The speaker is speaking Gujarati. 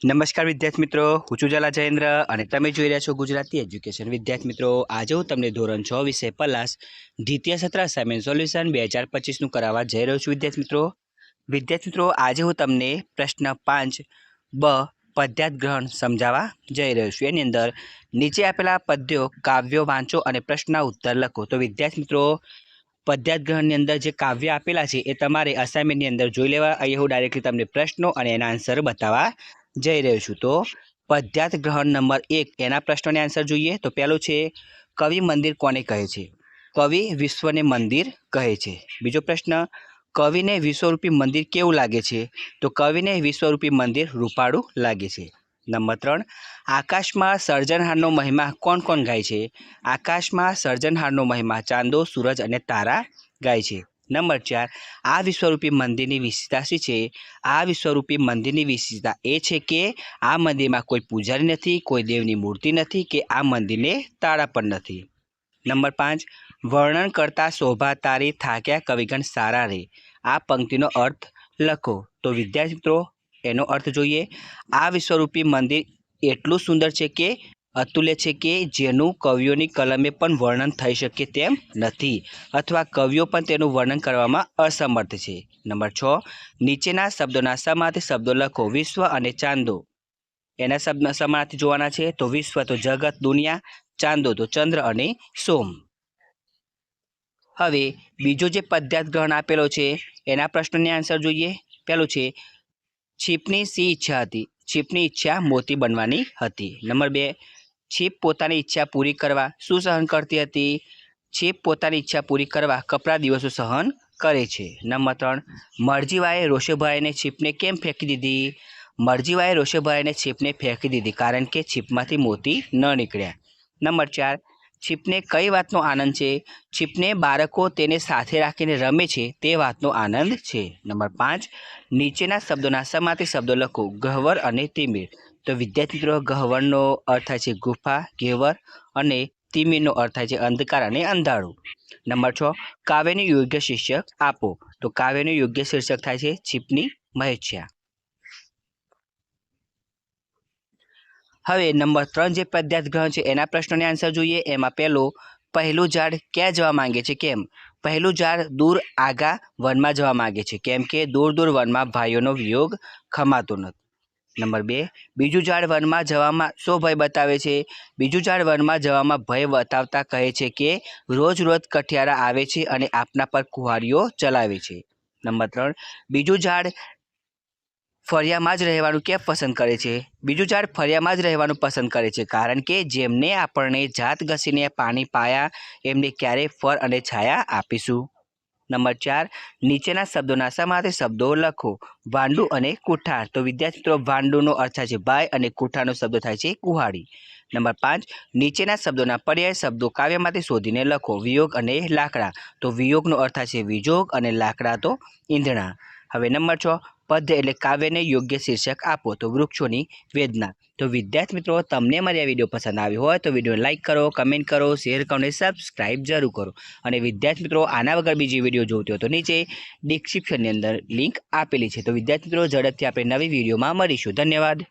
નમસ્કાર વિદ્યાર્થી મિત્રો, હું છું જલા જયેન્દ્ર અને તમે જોઈ રહ્યા છો ગુજરાતી એજ્યુકેશન. વિદ્યાર્થી મિત્રો, આજે હું તમને ધોરણ છ વિષય પલાસ દ્વિતીય સત્ર અસાઇનમેન્ટ સોલ્યુશન બે હજાર પચીસનું કરાવવા જઈ રહ્યો છું વિદ્યાર્થી મિત્રો. વિદ્યાર્થી મિત્રો, આજે હું તમને પ્રશ્ન પાંચ બ પદ્યાત ગ્રહણ સમજાવવા જઈ રહ્યો છું. એની અંદર નીચે આપેલા પદ્યો કાવ્યો વાંચો અને પ્રશ્નના ઉત્તર લખો. તો વિદ્યાર્થી મિત્રો, પદ્યાત ગ્રહણની અંદર જે કાવ્ય આપેલા છે, એ તમારે અસાઇનમેન્ટની અંદર જોઈ લેવા. અહીંયા હું ડાયરેક્ટલી તમને પ્રશ્નો અને એના આન્સર બતાવવા જઈ રહ્યો છું. તો પદ્યાત ગ્રહણ નંબર એક, એના પ્રશ્નોને આન્સર જોઈએ. તો પહેલો છે, કવિ મંદિર કોને કહે છે? કવિ વિશ્વને મંદિર કહે છે. બીજો પ્રશ્ન, કવિને વિશ્વરૂપી મંદિર કેવું લાગે છે? તો કવિને વિશ્વરૂપી મંદિર રૂપાળું લાગે છે. નંબર ત્રણ, આકાશમાં સર્જનહારનો મહિમા કોણ કોણ ગાય છે? આકાશમાં સર્જનહારનો મહિમા ચાંદો, સૂરજ અને તારા ગાય છે. નંબર ચાર, આ વિશ્વરૂપી મંદિરની વિશેષતા શી છે? આ વિશ્વરૂપી મંદિરની વિશેષતા એ છે કે આ મંદિરમાં કોઈ પૂજારી નથી, કોઈ દેવની મૂર્તિ નથી કે આ મંદિરને તાળા પણ નથી. નંબર પાંચ, વર્ણન કરતા શોભા તારી થાક્યા કવિગણ સારા રે. આ પંક્તિનો અર્થ લખો. તો વિદ્યાર્થી મિત્રો, એનો અર્થ જોઈએ. આ વિશ્વરૂપી મંદિર એટલું સુંદર છે કે અતુલ્ય છે કે જેનું કવિઓની કલમે પણ વર્ણન થઈ શકે તેમ નથી અથવા કવિઓ પણ તેનું વર્ણન કરવામાં અસમર્થ છે. નંબર છ, નીચેના શબ્દોના સમાર્થી શબ્દો લખો વિશ્વ અને ચાંદો. એના શબ્દ સમાર્થી જોવાના છે તો વિશ્વ તો જગત, દુનિયા, ચાંદો તો ચંદ્ર અને સોમ. હવે બીજો જે પદ્યાત ગ્રહણ આપેલો છે એના પ્રશ્નોની આન્સર જોઈએ. પેલો છે, છીપની સી ઈચ્છા હતી. છીપની ઈચ્છા મોતી બનવાની હતી. નંબર બે છીપ પોતાની ઈચ્છા પૂરી કરવા શું સહન કરતી હતી? છીપ પોતાની ઈચ્છા પૂરી કરવા કપરા દિવસો સહન કરે છે. નંબર ત્રણ, મરજીવાએ રોશેભાઈને છીપને કેમ ફેંકી દીધી? મરજીવાએ રોશેભાઈને છીપને ફેંકી દીધી કારણ કે છીપમાંથી મોતી ન નીકળ્યા. નંબર ચાર, છીપને કઈ વાતનો આનંદ છે? છીપને બાળકો તેને સાથે રાખીને રમે છે તે વાતનો આનંદ છે. નંબર પાંચ, નીચેના શબ્દોના સમાતી શબ્દો લખો. ગહવર અને તિમિર. તો વિદ્યાર્થી મિત્રો, ગહ્વરનો અર્થ થાય છે ગુફા ઘેવર અને તિમીનો અર્થ થાય છે અંધકાર અને અંધારું. નંબર છ, કાવ્યનું યોગ્ય શીર્ષક આપો. તો કાવ્યનું યોગ્ય શીર્ષક થાય છે છીપની મહેચ્છા. હવે નંબર ત્રણ જે પદ્યાત ગ્રહણ છે, એના પ્રશ્નોને આન્સર જોઈએ. એમાં પહેલો પહેલું ઝાડ ક્યાં જવા માંગે છે, કેમ? પહેલું ઝાડ દૂર આગા વનમાં જવા માંગે છે, કેમ કે દૂર દૂર વનમાં ભાઈઓનો વિયોગ ખમાતો નથી. નંબર બે, બીજું ઝાડ વનમાં જવામાં શો ભય બતાવે છે? બીજું ઝાડ વનમાં જવામાં ભય બતાવતા કહે છે કે રોજ રોજ કઠિયારા આવે છે અને આપના પર કુહારીઓ ચલાવે છે. નંબર ત્રણ, બીજું ઝાડ ફળિયામાં જ રહેવાનું કેમ પસંદ કરે છે? બીજું ઝાડ ફળિયામાં જ રહેવાનું પસંદ કરે છે કારણ કે જેમને આપણને જાત ઘસીને પાણી પાયા એમને ક્યારેય ફળ અને છાયા આપીશું. નંબર ચાર, નીચેના શબ્દોના સમાતે શબ્દો લખો. વાંડુ અને કુઠાર તો વિદ્યાર્થી મિત્રો, વાંડુનો અર્થ થાય છે ભાઈ અને કુઠારનો શબ્દ થાય છે કુહાડી. નંબર પાંચ, નીચેના શબ્દોના પર્યાય શબ્દો કાવ્યમાંથી શોધીને લખો. વિયોગ અને લાકડા. તો વિયોગનો અર્થ થાય છે વિજોગ અને લાકડા તો ઈંધણા. હવે નંબર છ પદ્ય એટલે કાવ્યને યોગ્ય શીર્ષક આપો. તો વૃક્ષોની વેદના. તો વિદ્યાર્થી મિત્રો, તમને મારી આ વીડિયો પસંદ આવ્યો હોય તો વીડિયો લાઇક કરો, કમેન્ટ કરો, શેર કરો અને સબસ્ક્રાઇબ જરૂર કરો. અને વિદ્યાર્થી મિત્રો, આના વગર બીજી વીડિયો જોતી હોય તો નીચે ડિસ્ક્રિપ્શનની અંદર લિંક આપેલી છે. તો વિદ્યાર્થી મિત્રો, ઝડપથી આપણે નવી વિડીયોમાં મળીશું. ધન્યવાદ.